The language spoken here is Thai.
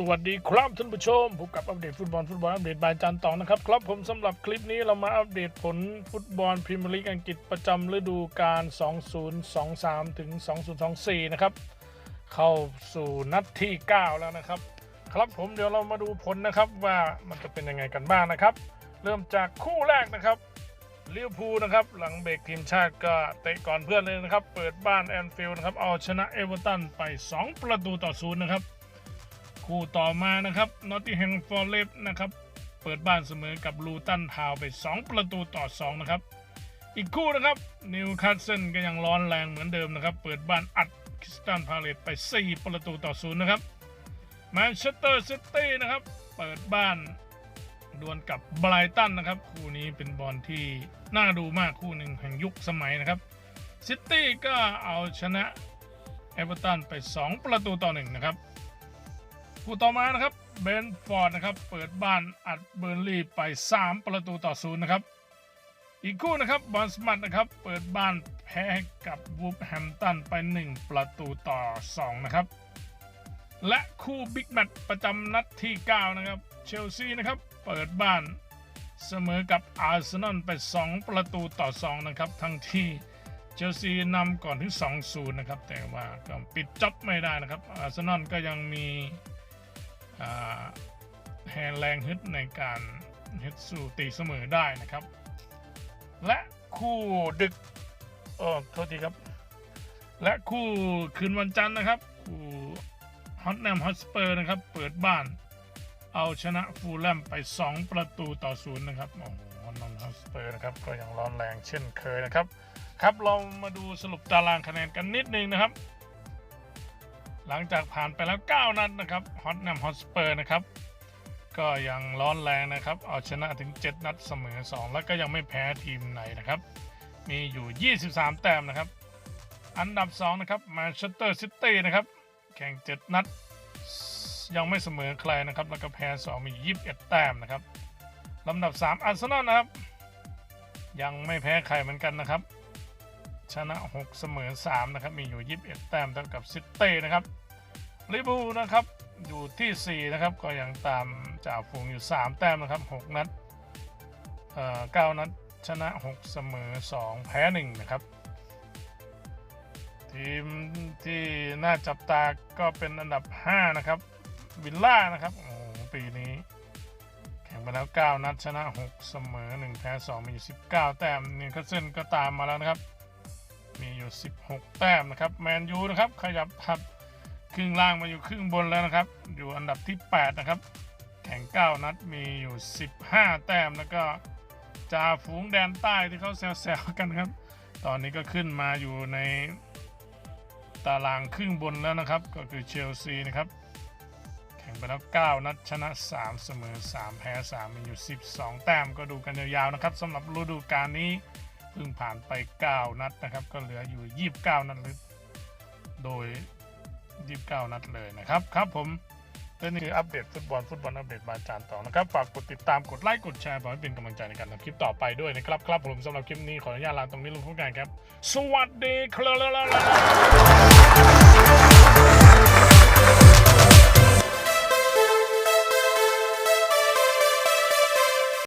สวัสดีครับท่านผู้ชมพบกับอัปเดตฟุตบอลฟุตบอลอัปเดตบายจันต่อนะครับครับผมสำหรับคลิปนี้เรามาอัปเดตผลฟุตบอลพรีเมียร์ลีกอังกฤษประจำฤดูกาล 2023 ถึง 2024 นะครับ เข้าสู่นัดที่ 9 แล้วนะครับ ครับผมเดี๋ยวเรามาดูผลนะครับว่ามันจะเป็นยังไงกันบ้างนะครับ เริ่มจากคู่แรกนะครับลิเวอร์พูลนะครับ หลังเบรกทีมชาติก็เตะก่อนเพื่อนเลยนะครับ เปิดบ้านแอนฟิลด์นะครับเอาชนะเอเวอร์ตันไป 2 ประตูต่อศูนย์นะครับ คู่ต่อมานะครับนอตติแฮมฟอร์เรสนะครับเปิดบ้านเสมอกับลูตันทาวไป 2 ประตูต่อ 2 นะครับ อีกคู่นะครับนิวคาสเซิลก็ยังร้อนแรงเหมือนเดิมนะครับ เปิดบ้านอัดคริสตันพาเลตไป 4 ประตูต่อ 0 นะครับแมนเชสเตอร์ซิตี้นะครับ เปิดบ้านดวลกับไบรตันนะครับ คู่นี้เป็นบอลที่น่าดูมากคู่หนึ่งแห่งยุคสมัยนะครับซิตี้ก็เอาชนะเอเวอร์ตันไป 2 ประตูต่อ 1 นะครับ คู่ต่อมานะครับเบนฟอร์ดนะครับเปิดบ้านอัดเบอร์ลี่ไป 3 ประตูต่อศูนย์นะครับอีกคู่นะครับบอลสมัตนะครับเปิดบ้านแพ้กับวูฟแฮมตันไป 1 ประตูต่อ 2 นะครับ และคู่บิ๊กแมตช์ประจำนัดที่ 9 นะครับเชลซีนะครับเปิดบ้านเสมอกับอาร์เซนอลไป 2 ประตูต่อ 2 นะครับ ทั้งที่เชลซีนำก่อนที่ 2-0 นะครับ แต่ว่าก็ปิดจ็อบไม่ได้นะครับอาร์เซนอลก็ยังมี แฮนแรงฮึดในการฮึดสู้ตีเสมอได้นะครับ และคู่ดึกโอ้โทษทีครับ และคู่คืนวันจันทร์นะครับ คู่ฮอตแนมฮอตสเปอร์นะครับ เปิดบ้าน เอาชนะฟูลแลมไป 2 ประตูต่อศูนย์นะครับโอ้โหฮอตแนมฮอตสเปอร์นะครับ ก็ยังร้อนแรงเช่นเคยนะครับ ครับเรามาดูสรุปตารางคะแนนกันนิดนึงนะครับ หลังจากผ่านไปแล้ว 9 นัดนะครับฮอตแนมฮอตสเปอร์นะครับ ก็ยังร้อนแรงนะครับ เอาชนะถึง 7 นัดเสมอ 2 แล้วก็ยังไม่แพ้ทีมไหนนะครับ มีอยู่ 23 แต้มนะครับ อันดับ 2 นะครับแมนเชสเตอร์ซิตี้นะครับ แข่ง 7 นัด ยังไม่เสมอใครนะครับ แล้วก็แพ้ 2 มี 21 แต้มนะครับลำดับ 3 อาร์เซนอลนะครับ ยังไม่แพ้ใครเหมือนกันนะครับ ชนะ 6 เสมอ 3 นะครับ มีอยู่ 21 แต้มเท่ากับซิตี้นะครับลิเวอร์พูลนะครับอยู่ที่ 4 นะครับ ก็ยังตามจ่าฝูงอยู่ 3 แต้มนะครับ 6 นัดเอ่อ9นัดชนะ 6 เสมอ 2 แพ้ 1 นะครับ ทีมที่น่าจับตาก็เป็นอันดับ 5 นะครับวิลล่านะครับโอ้ปีนี้แข่งไปแล้ว 9 นัดชนะ 6 เสมอ 1 แพ้ 2 มีอยู่ 19 แต้มนิวคาสเซิลก็ตามมาแล้วนะครับ มีอยู่ 16 แต้มนะครับแมนยูนะครับขยับทับครึ่งล่างมาอยู่ครึ่งบนแล้วนะครับ อยู่อันดับที่ 8 นะครับ แข่ง 9 นัดมีอยู่ 15 แต้มแล้วก็จ่าฝูงแดนใต้ที่เขาแซวๆกันครับ ตอนนี้ก็ขึ้นมาอยู่ในตารางครึ่งบนแล้วนะครับ ก็คือเชลซีนะครับแข่งไปแล้ว 9 นัดชนะ 3 เสมอ 3 แพ้ 3 มีอยู่ 12 แต้มก็ดูกันยาวๆนะครับสำหรับฤดูกาลนี้ เพิ่งผ่านไป 9 นัดนะครับ ก็เหลืออยู่ 29 นัดเลยโดย 29 นัดเลยนะครับ ครับผมและนี่คืออัปเดตฟุตบอลฟุตบอลอัปเดตบาจานต่อนะครับ ฝากกดติดตามกดไลค์กดแชร์เพื่อให้เป็นกำลังใจในการทำคลิปต่อไปด้วยนะครับ ครับผมสำหรับคลิปนี้ขออนุญาตลาตรงนี้ลงพูดกันครับ สวัสดีครับ